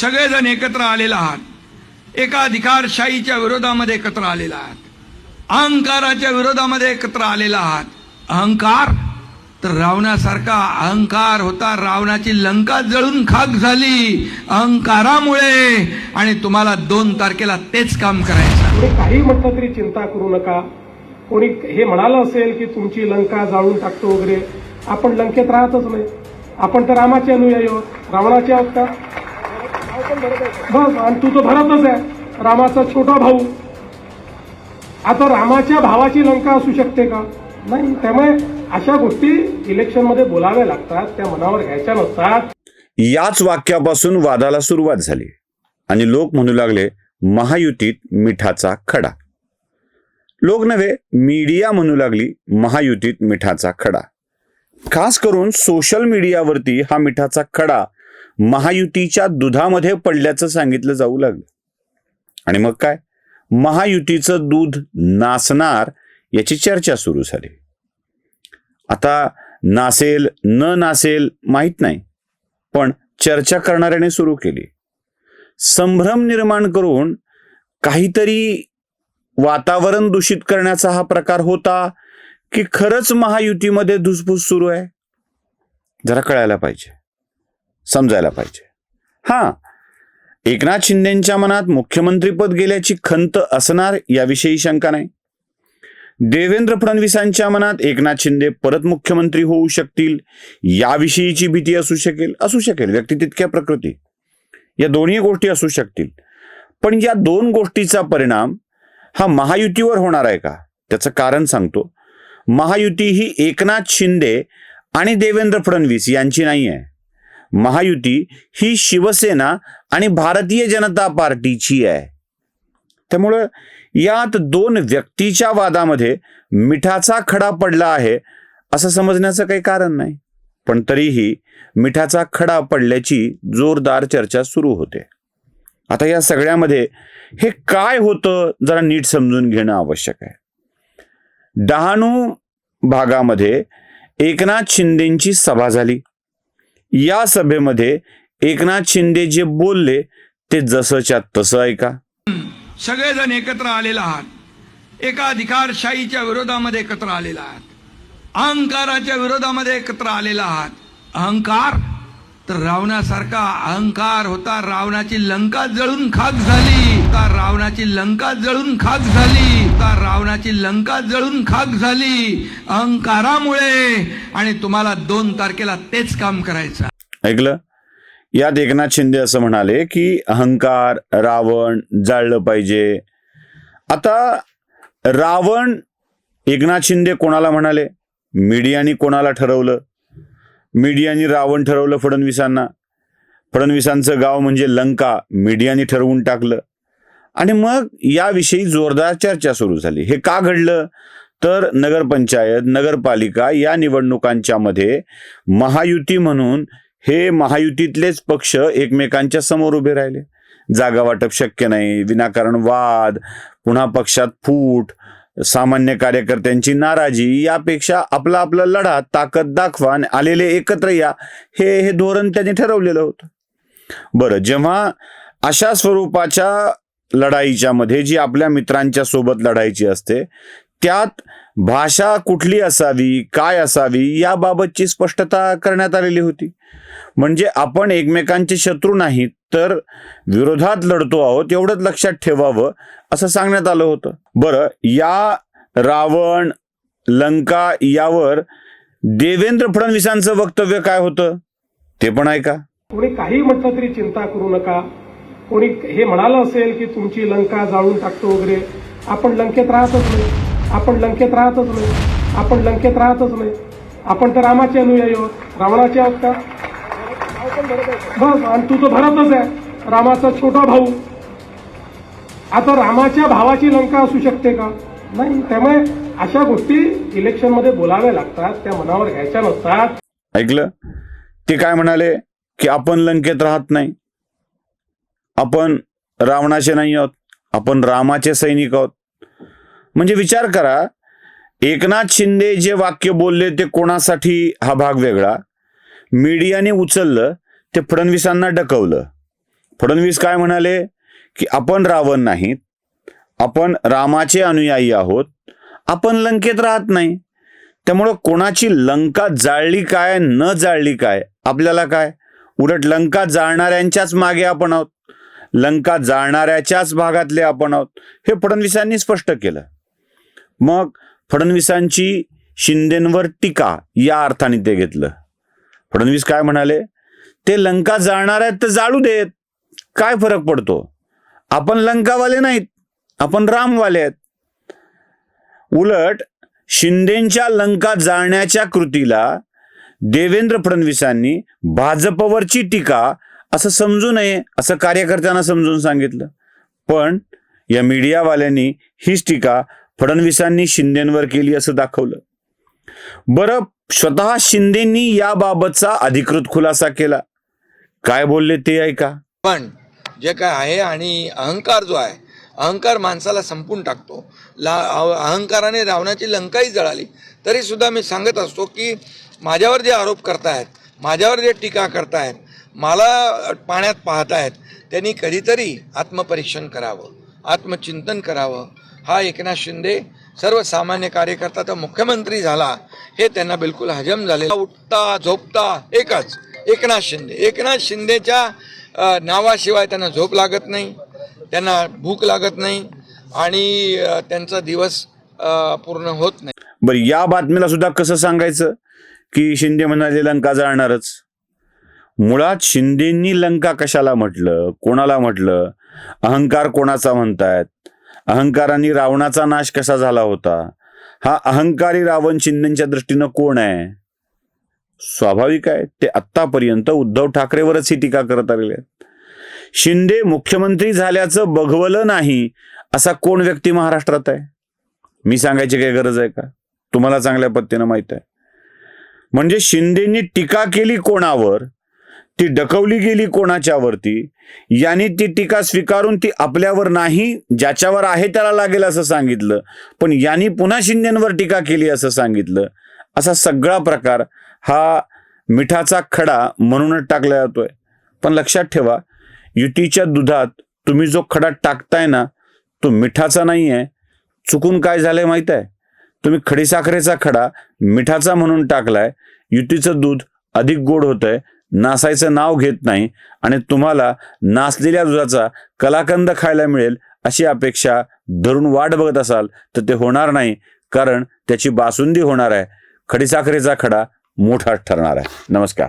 सगळेजण एकत्र आलेला आहात. एका अधिकारशाहीच्या विरोधामध्ये एकत्र आलेला आहात. अहंकाराच्या विरोधामध्ये एकत्र आलेला आहात. अहंकार? तर रावणासारखा अहंकार होता रावणाची लंका जळून खाक झाली. अहंकारामुळे आणि तुम्हाला दोन तारखेला तेच काम करायचं काही म्हटलं तरी चिंता करू नका. कोणी हे म्हणालं असेल की तुमची लंका जाळून टाकतो वगैरे आपण लंकेत राहतच नाही. आपण तर रामाचे अनुयायी आहोत. रावणाचे आहोत का? बस आणि तू तर भरतच आहे. रामाचा छोटा भाऊ. आता रामाच्या भावाची लंका असू शकते का? नाही त्यामुळे अशा गोष्टी इलेक्शनमध्ये बोलाव्या लागतात त्या मनावर घ्यायच्या नसतात. याच वाक्यापासून वादाला सुरुवात झाली. आणि लोक म्हणू लागले महायुतीत मिठाचा खडा. लोक नव्हे मीडिया म्हणू लागली महायुतीत मिठाचा खडा. खास करून सोशल मीडियावरती हा मिठाचा खडा महायुतीच्या दुधामध्ये पडल्याचं सांगितलं जाऊ लागलं. आणि मग काय? महायुतीचं दूध नासणार याची चर्चा सुरू झाली. आता नासेल न नासेल माहीत नाही पण चर्चा करणाऱ्याने सुरू केली. संभ्रम निर्माण करून काहीतरी वातावरण दूषित करण्याचा हा प्रकार होता की खरंच महायुतीमध्ये धुसफूस सुरू आहे? जरा कळायला पाहिजे. समजायला पाहिजे. हा एकनाथ शिंदेच्या मनात मुख्यमंत्रीपद गेल्याची खंत असणार याविषयी शंका नाही. देवेंद्र फडणवीसांच्या मनात एकनाथ शिंदे परत मुख्यमंत्री होऊ शकतील याविषयीची भीती असू शकेल असू शकेल व्यक्ती तितक्या प्रकृती. या दोन्ही गोष्टी असू शकतील. पण या दोन गोष्टीचा परिणाम हा महायुतीवर होणार आहे का? त्याचं कारण सांगतो. महायुती ही एकनाथ शिंदे आणि देवेंद्र फडणवीस यांची नाही आहे महायुती ही शिवसेना आणि भारतीय जनता पार्टीची आहे. त्यामुळं यात दोन व्यक्तीच्या वादामध्ये मिठाचा खडा पडला आहे असं समजण्याचं काही कारण नाही. पण तरीही मिठाचा खडा पडल्याची जोरदार चर्चा सुरू होते. आता या सगळ्यामध्ये हे काय होतं जरा नीट समजून घेणं आवश्यक आहे. डहाणू भागामध्ये एकनाथ शिंदेची सभा झाली. या सभेमध्ये एकनाथ शिंदे जे बोलले ते जसंच्या तसं ऐका सगळेजण एकत्र आलेला आहात. एका अधिकारशाहीच्या विरोधामध्ये एकत्र आलेला आहात. अहंकाराच्या विरोधामध्ये एकत्र आलेला आहात. अहंकार तर रावणासारखा अहंकार होता रावणाची लंका जळून खाक झाली. का रावणाची लंका जळून खाक झाली. का रावणाची लंका जळून खाक झाली. अहंकारामुळे. आणि तुम्हाला दोन तारखेला तेच काम करायचं ऐकलं? यात एकनाथ शिंदे असं म्हणाले की अहंकार रावण जाळलं पाहिजे. आता रावण एकनाथ शिंदे कोणाला म्हणाले? मीडियाने कोणाला ठरवलं? मीडियाने रावण ठरवलं फडणवीसांना. फडणवीसांचं गाव म्हणजे लंका. मीडियाने ठरवून टाकलं. आणि मग याविषयी जोरदार चर्चा सुरू झाली. हे का घडलं? तर नगरपंचायत नगरपालिका या निवडणुकांच्या मध्ये महायुती म्हणून हे महायुतीतलेच पक्ष एकमेकांच्या समोर उभे राहिले. जागा वाटप शक्य नाही विनाकारण वाद पुन्हा पक्षात फूट सामान्य कार्यकर्त्यांची नाराजी यापेक्षा आपला आपला लढा ताकद दाखवा आणि आलेले एकत्र या हे हे धोरण त्यांनी ठरवलेलं होतं. बरं जेव्हा अशा स्वरूपाच्या लढाईच्या मध्ये जी आपल्या मित्रांच्या सोबत लढायची असते त्यात भाषा कुठली असावी काय असावी याबाबतची स्पष्टता करण्यात आलेली होती. म्हणजे आपण एकमेकांचे शत्रू नाहीत तर विरोधात लढतो आहोत एवढंच लक्षात ठेवावं असं सांगण्यात आलं होतं. बरं या रावण लंका यावर देवेंद्र फडणवीसांचं वक्तव्य काय होतं? ते पण ऐका. कोणी काही म्हटलं तरी चिंता करू नका. कोणी हे म्हणालं असेल की तुमची लंका जाळून टाकतो वगैरे. आपण लंकेत राहतच नाही. आपण लंकेत राहतच नाही. आपण लंकेत राहतच नाही. आपण तर रामाचे अनुयायी आहोत. रावणाचे आहोत का? बस आणि तू तो भरतच आहे. रामाचा छोटा भाऊ. आता रामाच्या भावाची लंका असू शकते का? नाही त्यामुळे अशा गोष्टी इलेक्शनमध्ये बोलाव्या लागतात त्या मनावर घ्यायच्या नसतात. ऐकलं? ते काय म्हणाले? की आपण लंकेत राहत नाही. आपण रावणाचे नाही आहोत. आपण रामाचे सैनिक आहोत. म्हणजे विचार करा एकनाथ शिंदे जे वाक्य बोलले ते कोणासाठी हा भाग वेगळा? मीडियाने उचललं ते फडणवीसांना डकवलं. फडणवीस काय म्हणाले? की आपण रावण नाहीत. आपण रामाचे अनुयायी आहोत. आपण लंकेत राहत नाही. त्यामुळं कोणाची लंका जाळली काय न जाळली काय आपल्याला काय? उलट लंका जाळणाऱ्यांच्याच मागे आपण आहोत. लंका जाळणाऱ्याच्याच भागातले आपण आहोत. हे फडणवीसांनी स्पष्ट केलं. मग फडणवीसांची शिंदेंवर टीका या अर्थाने ते घेतलं. फडणवीस काय म्हणाले? ते लंका जाळणार आहेत तर जाळू देत. काय फरक पडतो? आपण लंकावाले नाहीत आपण रामवाले आहेत. उलट शिंदेच्या लंका जाळण्याच्या कृतीला देवेंद्र फडणवीसांनी भाजपवरची टीका असं समजू नये असं कार्यकर्त्यांना समजून सांगितलं. पण या मीडियावाल्यांनी हीच टीका फडणवीसांनी शिंदेंवर केली असं दाखवलं. बरं स्वतः शिंदेंनी याबाबतचा अधिकृत खुलासा केला. काय बोलले ते ऐका. पण जे काय आहे आणि अहंकार जो आहे अहंकार माणसाला संपून टाकतो. ला अहंकाराने रावणाची लंकाही जळाली. तरी सुद्धा मी सांगत असतो की माझ्यावर जे आरोप करतायत माझ्यावर जे टीका करतायत मला पाण्यात पाहतायत त्यांनी कधीतरी आत्मपरीक्षण करावं आत्मचिंतन करावं. हा एकनाथ शिंदे सर्वसामान्य कार्यकर्ता तर मुख्यमंत्री झाला हे त्यांना बिलकुल हजम झाले उठता झोपता एकच. एकनाथ शिंदे. एकनाथ शिंदेच्या नावाशिवाय त्यांना झोप लागत नाही त्यांना भूक लागत नाही आणि त्यांचा दिवस पूर्ण होत नाही. बरं या बातमीला सुद्धा कसं सांगायचं? की शिंदे म्हणाले लंका जाळणारच मुळात शिंदेंनी लंका कशाला म्हटलं? कोणाला म्हटलं? अहंकार कोणाचा म्हणतायत? अहंकाराने रावणाचा नाश कसा झाला होता? हा अहंकारी रावण शिंदेच्या दृष्टीनं कोण आहे? स्वाभाविक आहे. ते आत्तापर्यंत उद्धव ठाकरेवरच ही टीका करत आलेले आहेत. शिंदे मुख्यमंत्री झाल्याचं बघवलं नाही असा कोण व्यक्ती महाराष्ट्रात आहे? मी सांगायची काही गरज आहे का? तुम्हाला चांगल्या पद्धतीनं माहीत आहे. म्हणजे शिंदेनी टीका केली कोणावर? ती डकवली गेली कोणाच्यावरती? यांनी ती टीका स्वीकारून ती आपल्यावर नाही ज्याच्यावर आहे त्याला लागेल असं सांगितलं. पण यांनी पुन्हा शिंदेवर टीका केली असं सांगितलं. असा सगळा प्रकार हा मिठाचा खडा म्हणूनच टाकला जातोय. पण लक्षात ठेवा युतीच्या दुधात तुम्ही जो खडा टाकताय ना तो मिठाचा नाही आहे चुकून काय झालंय माहीत आहे? तुम्ही खडीसाखरेचा खडा मिठाचा म्हणून टाकलाय. युतीचं दूध अधिक गोड होतंय. नासायचं नाव घेत नाही आणि तुम्हाला नासलेल्या दुधाचा कलाकंद खायला मिळेल अशी अपेक्षा धरून वाट बघत असाल तर ते होणार नाही कारण त्याची बासुंदी होणार आहे. खडीसाखरेचा खडा मोठा ठरणार आहे. नमस्कार.